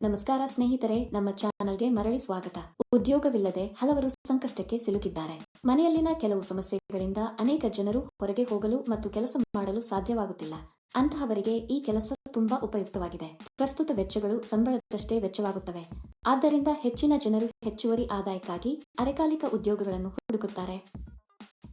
ನಮಸ್ಕಾರ ಸ್ನೇಹಿತರೆ, ನಮ್ಮ ಚಾನಲ್ಗೆ ಮರಳಿ ಸ್ವಾಗತ. ಉದ್ಯೋಗವಿಲ್ಲದೆ ಹಲವರು ಸಂಕಷ್ಟಕ್ಕೆ ಸಿಲುಕಿದ್ದಾರೆ. ಮನೆಯಲ್ಲಿನ ಕೆಲವು ಸಮಸ್ಯೆಗಳಿಂದ ಅನೇಕ ಜನರು ಹೊರಗೆ ಹೋಗಲು ಮತ್ತು ಕೆಲಸ ಮಾಡಲು ಸಾಧ್ಯವಾಗುತ್ತಿಲ್ಲ. ಅಂತಹವರಿಗೆ ಈ ಕೆಲಸ ತುಂಬಾ ಉಪಯುಕ್ತವಾಗಿದೆ. ಪ್ರಸ್ತುತ ವೆಚ್ಚಗಳು ಸಂಬಳದಷ್ಟೇ ವೆಚ್ಚವಾಗುತ್ತವೆ. ಆದ್ದರಿಂದ ಹೆಚ್ಚಿನ ಜನರು ಹೆಚ್ಚುವರಿ ಆದಾಯಕ್ಕಾಗಿ ಅರೆಕಾಲಿಕ ಉದ್ಯೋಗಗಳನ್ನು ಹುಡುಕುತ್ತಾರೆ.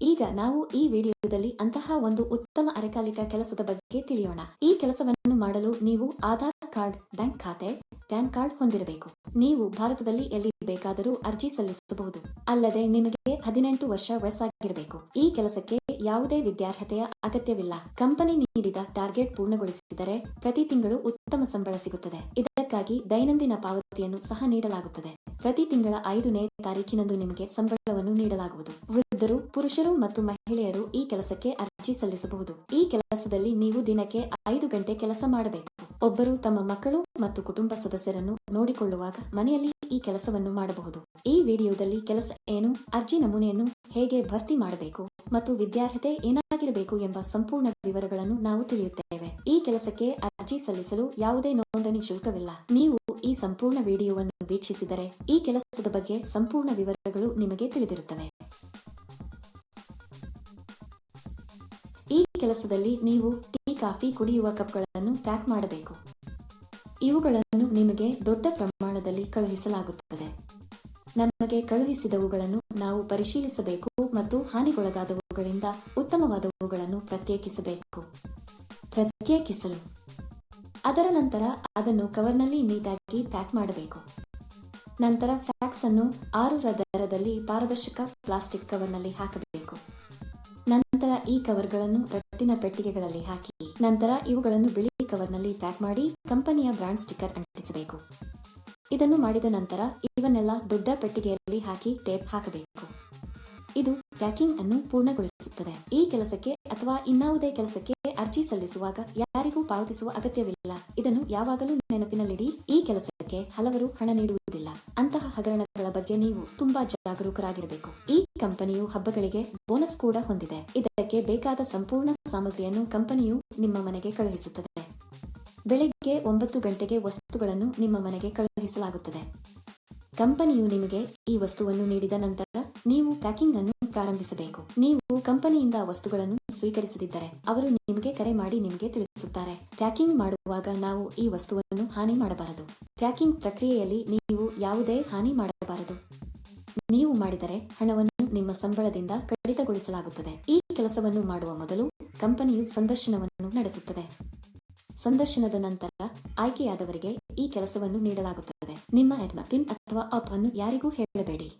ಈಗ ನಾವು ಈ ವಿಡಿಯೋದಲ್ಲಿ ಅಂತಹ ಒಂದು ಉತ್ತಮ ಅರೆಕಾಲಿಕ ಕೆಲಸದ ಬಗ್ಗೆ ತಿಳಿಯೋಣ. ಈ ಕೆಲಸವನ್ನು ಮಾಡಲು ನೀವು ಆಧಾರ್ ಕಾರ್ಡ್, ಬ್ಯಾಂಕ್ ಖಾತೆ ಪ್ಯಾನ್ ಕಾರ್ಡ್ ಹೊಂದಿರಬೇಕು. ನೀವು ಭಾರತದಲ್ಲಿ ಎಲ್ಲಿ ಬೇಕಾದರೂ ಅರ್ಜಿ ಸಲ್ಲಿಸಬಹುದು. ಅಲ್ಲದೆ ನಿಮಗೆ ಹದಿನೆಂಟು ವರ್ಷ ವಯಸ್ಸಾಗಿರಬೇಕು. ಈ ಕೆಲಸಕ್ಕೆ ಯಾವುದೇ ವಿದ್ಯಾರ್ಹತೆಯ ಅಗತ್ಯವಿಲ್ಲ. ಕಂಪನಿ ನೀಡಿದ ಟಾರ್ಗೆಟ್ ಪೂರ್ಣಗೊಳಿಸಿದರೆ ಪ್ರತಿ ತಿಂಗಳು ಉತ್ತಮ ಸಂಬಳ ಸಿಗುತ್ತದೆ. ಇದಕ್ಕಾಗಿ ದೈನಂದಿನ ಪಾವತಿಯನ್ನು ಸಹ ನೀಡಲಾಗುತ್ತದೆ. ಪ್ರತಿ ತಿಂಗಳ ಐದನೇ ತಾರೀಕಿನಂದು ನಿಮಗೆ ಸಂಬಳವನ್ನು ನೀಡಲಾಗುವುದು. ವೃದ್ಧರು, ಪುರುಷರು ಮತ್ತು ಮಹಿಳೆಯರು ಈ ಕೆಲಸಕ್ಕೆ ಅರ್ಜಿ ಸಲ್ಲಿಸಬಹುದು. ಈ ಕೆಲಸದಲ್ಲಿ ನೀವು ದಿನಕ್ಕೆ ಐದು ಗಂಟೆ ಕೆಲಸ ಮಾಡಬೇಕು. ಒಬ್ಬರು ತಮ್ಮ ಮಕ್ಕಳು ಮತ್ತು ಕುಟುಂಬ ಸದಸ್ಯರನ್ನು ನೋಡಿಕೊಳ್ಳುವಾಗ ಮನೆಯಲ್ಲಿ ಈ ಕೆಲಸವನ್ನು ಮಾಡಬಹುದು. ಈ ವಿಡಿಯೋದಲ್ಲಿ ಕೆಲಸ ಏನು, ಅರ್ಜಿ ನಮೂನೆಯನ್ನು ಹೇಗೆ ಭರ್ತಿ ಮಾಡಬೇಕು ಮತ್ತು ವಿದ್ಯಾರ್ಹತೆ ಏನಾಗಿರಬೇಕು ಎಂಬ ಸಂಪೂರ್ಣ ವಿವರಗಳನ್ನು ನಾವು ತಿಳಿಯುತ್ತೇವೆ. ಈ ಕೆಲಸಕ್ಕೆ ಅರ್ಜಿ ಸಲ್ಲಿಸಲು ಯಾವುದೇ ನೋಂದಣಿ ಶುಲ್ಕವಿಲ್ಲ. ನೀವು ಈ ಸಂಪೂರ್ಣ ವಿಡಿಯೋವನ್ನು ವೀಕ್ಷಿಸಿದರೆ ಈ ಕೆಲಸದ ಬಗ್ಗೆ ಸಂಪೂರ್ಣ ವಿವರಗಳು ನಿಮಗೆ ತಿಳಿದಿರುತ್ತವೆ. ಕೆಲಸದಲ್ಲಿ ನೀವು ಟೀ, ಕಾಫಿ ಕುಡಿಯುವ ಕಪ್ಗಳನ್ನು ಪ್ಯಾಕ್ ಮಾಡಬೇಕು. ಇವುಗಳನ್ನು ನಿಮಗೆ ದೊಡ್ಡ ಪ್ರಮಾಣದಲ್ಲಿ ಕಳುಹಿಸಲಾಗುತ್ತದೆ. ನಮಗೆ ಕಳುಹಿಸಿದವುಗಳನ್ನು ನಾವು ಪರಿಶೀಲಿಸಬೇಕು ಮತ್ತು ಹಾನಿಗೊಳಗಾದವುಗಳಿಂದ ಉತ್ತಮವಾದವುಗಳನ್ನು ಪ್ರತ್ಯೇಕಿಸಬೇಕು. ಪ್ರತ್ಯೇಕಿಸಲು. ಅದರ ನಂತರ ಅದನ್ನು ಕವರ್ನಲ್ಲಿ ನೀಟಾಗಿ ಪ್ಯಾಕ್ ಮಾಡಬೇಕು. ನಂತರ ಫ್ಯಾಕ್ಸ್ ಅನ್ನು ಆರು ದರದಲ್ಲಿ ಪಾರದರ್ಶಕ ಪ್ಲಾಸ್ಟಿಕ್ ಕವರ್ನಲ್ಲಿ ಹಾಕಬೇಕು. ನಂತರ ಈ ಕವರ್ಗಳನ್ನು ರಟ್ಟಿನ ಪೆಟ್ಟಿಗೆಗಳಲ್ಲಿ ಹಾಕಿ, ನಂತರ ಇವುಗಳನ್ನು ಬಿಳಿ ಕವರ್ನಲ್ಲಿ ಪ್ಯಾಕ್ ಮಾಡಿ ಕಂಪನಿಯ ಬ್ರಾಂಡ್ ಸ್ಟಿಕ್ಕರ್ ಅಂಟಿಸಬೇಕು. ಇದನ್ನು ಮಾಡಿದ ನಂತರ ಇವನ್ನೆಲ್ಲ ದೊಡ್ಡ ಪೆಟ್ಟಿಗೆಯಲ್ಲಿ ಹಾಕಿ ಟೇಪ್ ಹಾಕಬೇಕು. ಇದು ಪ್ಯಾಕಿಂಗ್ ಅನ್ನು ಪೂರ್ಣಗೊಳಿಸುತ್ತದೆ. ಈ ಕೆಲಸಕ್ಕೆ ಅಥವಾ ಇನ್ನಾವುದೇ ಕೆಲಸಕ್ಕೆ ಅರ್ಜಿ ಸಲ್ಲಿಸುವಾಗ ಯಾರಿಗೂ ಪಾವತಿಸುವ ಅಗತ್ಯವಿಲ್ಲ. ಇದನ್ನು ಯಾವಾಗಲೂ ನೆನಪಿನಲ್ಲಿಡಿ, ಈ ಕೆಲಸಕ್ಕೆ ಹಲವರು ಹಣ ನೀಡುವುದಿಲ್ಲ. ಅಂತಹ ಹಗರಣಗಳ ಬಗ್ಗೆ ನೀವು ತುಂಬಾ ಜಾಗರೂಕರಾಗಿರಬೇಕು. ಈ ಕಂಪನಿಯು ಹಬ್ಬಗಳಿಗೆ ಬೋನಸ್ ಕೂಡ ಹೊಂದಿದೆ. ಇದಕ್ಕೆ ಬೇಕಾದ ಸಂಪೂರ್ಣ ಸಾಮಗ್ರಿಯನ್ನು ಕಂಪನಿಯು ನಿಮ್ಮ ಮನೆಗೆ ಕಳುಹಿಸುತ್ತದೆ. ಬೆಳಿಗ್ಗೆ ಒಂಬತ್ತು ಗಂಟೆಗೆ ವಸ್ತುಗಳನ್ನು ನಿಮ್ಮ ಮನೆಗೆ ಕಳುಹಿಸಲಾಗುತ್ತದೆ. ಕಂಪನಿಯು ನಿಮಗೆ ಈ ವಸ್ತುವನ್ನು ನೀಡಿದ ನಂತರ ನೀವು ಪ್ಯಾಕಿಂಗ್ ಅನ್ನು ಪ್ರಾರಂಭಿಸಬೇಕು. ನೀವು ಕಂಪನಿಯಿಂದ ವಸ್ತುಗಳನ್ನು ಸ್ವೀಕರಿಸದಿದ್ದರೆ ಅವರು ನಿಮಗೆ ಕರೆ ಮಾಡಿ ನಿಮಗೆ ತಿಳಿಸುತ್ತಾರೆ. ಪ್ಯಾಕಿಂಗ್ ಮಾಡುವಾಗ ನಾವು ಈ ವಸ್ತುವನ್ನು ಹಾನಿ ಮಾಡಬಾರದು. ಪ್ಯಾಕಿಂಗ್ ಪ್ರಕ್ರಿಯೆಯಲ್ಲಿ ನೀವು ಯಾವುದೇ ಹಾನಿ ಮಾಡಬಾರದು. ನೀವು ಮಾಡಿದರೆ ಹಣವನ್ನು ನಿಮ್ಮ ಸಂಬಳದಿಂದ ಕಡಿತಗೊಳಿಸಲಾಗುತ್ತದೆ. ಈ ಕೆಲಸವನ್ನು ಮಾಡುವ ಮೊದಲು ಕಂಪನಿಯು ಸಂದರ್ಶನವನ್ನು ನಡೆಸುತ್ತದೆ. ಸಂದರ್ಶನದ ನಂತರ ಆಯ್ಕೆಯಾದವರಿಗೆ ಈ ಕೆಲಸವನ್ನು ನೀಡಲಾಗುತ್ತದೆ. ನಿಮ್ಮ ಪಿನ್ ಅಥವಾ ಅಪ್ ಅನ್ನು ಯಾರಿಗೂ ಹೇಳಬೇಡಿ.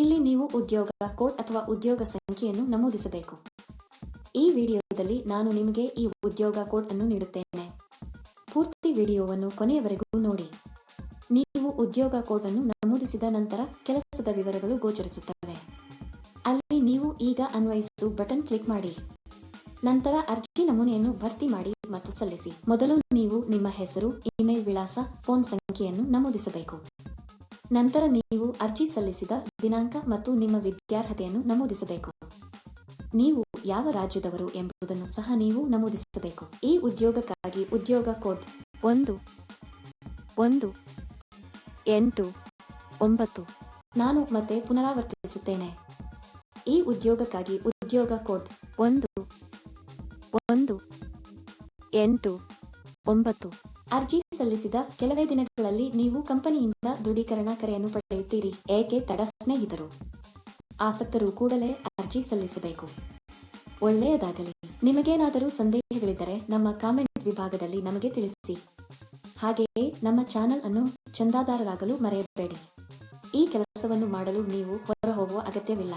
ಇಲ್ಲಿ ನೀವು ಉದ್ಯೋಗ ಕೋಡ್ ಅಥವಾ ಉದ್ಯೋಗ ಸಂಖ್ಯೆಯನ್ನು ನಮೂದಿಸಬೇಕು. ಈ ವಿಡಿಯೋದಲ್ಲಿ ನಾನು ನಿಮಗೆ ಈ ಉದ್ಯೋಗ ಕೋಡ್ ಅನ್ನು ನೀಡುತ್ತೇನೆ. ಪೂರ್ತಿ ವಿಡಿಯೋವನ್ನು ಕೊನೆಯವರೆಗೂ ನೋಡಿ. ನೀವು ಉದ್ಯೋಗ ಕೋಡ್ ಅನ್ನು ನಮೂದಿಸಿದ ನಂತರ ಕೆಲಸದ ವಿವರಗಳು ಗೋಚರಿಸುತ್ತವೆ. ಅಲ್ಲಿ ನೀವು ಈಗ ಅನ್ವಯಿಸು ಬಟನ್ ಕ್ಲಿಕ್ ಮಾಡಿ. ನಂತರ ಅರ್ಜಿ ನಮೂನೆಯನ್ನು ಭರ್ತಿ ಮಾಡಿ ಮತ್ತು ಸಲ್ಲಿಸಿ. ಮೊದಲು ನೀವು ನಿಮ್ಮ ಹೆಸರು, ಇಮೇಲ್ ವಿಳಾಸ, ಫೋನ್ ಸಂಖ್ಯೆಯನ್ನು ನಮೂದಿಸಬೇಕು. ನಂತರ ನೀವು ಅರ್ಜಿ ಸಲ್ಲಿಸಿದ ದಿನಾಂಕ ಮತ್ತು ನಿಮ್ಮ ವಿದ್ಯಾರ್ಹತೆಯನ್ನು ನಮೂದಿಸಬೇಕು. ನೀವು ಯಾವ ರಾಜ್ಯದವರು ಎಂಬುದನ್ನು ಸಹ ನೀವು ನಮೂದಿಸಬೇಕು. ಈ ಉದ್ಯೋಗಕ್ಕಾಗಿ ಉದ್ಯೋಗ ಕೋಡ್ ಒಂದು ಒಂದು, ಎಂಟು, ಒಂಬತ್ತು, ನಾನು ಮತ್ತೆ ಪುನರಾವರ್ತಿಸುತ್ತೇನೆ. ಈ ಉದ್ಯೋಗಕ್ಕಾಗಿ ಉದ್ಯೋಗ ಕೋಡ್ ಒಂದು ಒಂದು, ಎಂಟು, ಒಂಬತ್ತು ಅರ್ಜಿ ಸಲ್ಲಿಸಿದ ಕೆಲವೇ ದಿನಗಳಲ್ಲಿ ನೀವು ಕಂಪನಿಯಿಂದ ದೃಢೀಕರಣ ಕರೆಯನ್ನು ಪಡೆಯುತ್ತೀರಿ, ಏಕೆ ತಡ ಸ್ನೇಹಿತರು? ಆಸಕ್ತರು ಕೂಡಲೇ ಅರ್ಜಿ ಸಲ್ಲಿಸಬೇಕು. ಒಳ್ಳೆಯದಾಗಲಿ. ನಿಮಗೇನಾದರೂ ಸಂದೇಹಗಳಿದ್ದರೆ ನಮ್ಮ ಕಾಮೆಂಟ್ ವಿಭಾಗದಲ್ಲಿ ನಮಗೆ ತಿಳಿಸಿ. ಹಾಗೆಯೇ ನಮ್ಮ ಚಾನೆಲ್ ಅನ್ನು ಚಂದಾದಾರರಾಗಲು ಮರೆಯಬೇಡಿ. ಈ ಕೆಲಸವನ್ನು ಮಾಡಲು ನೀವು ಹೊರ ಹೋಗುವ ಅಗತ್ಯವಿಲ್ಲ.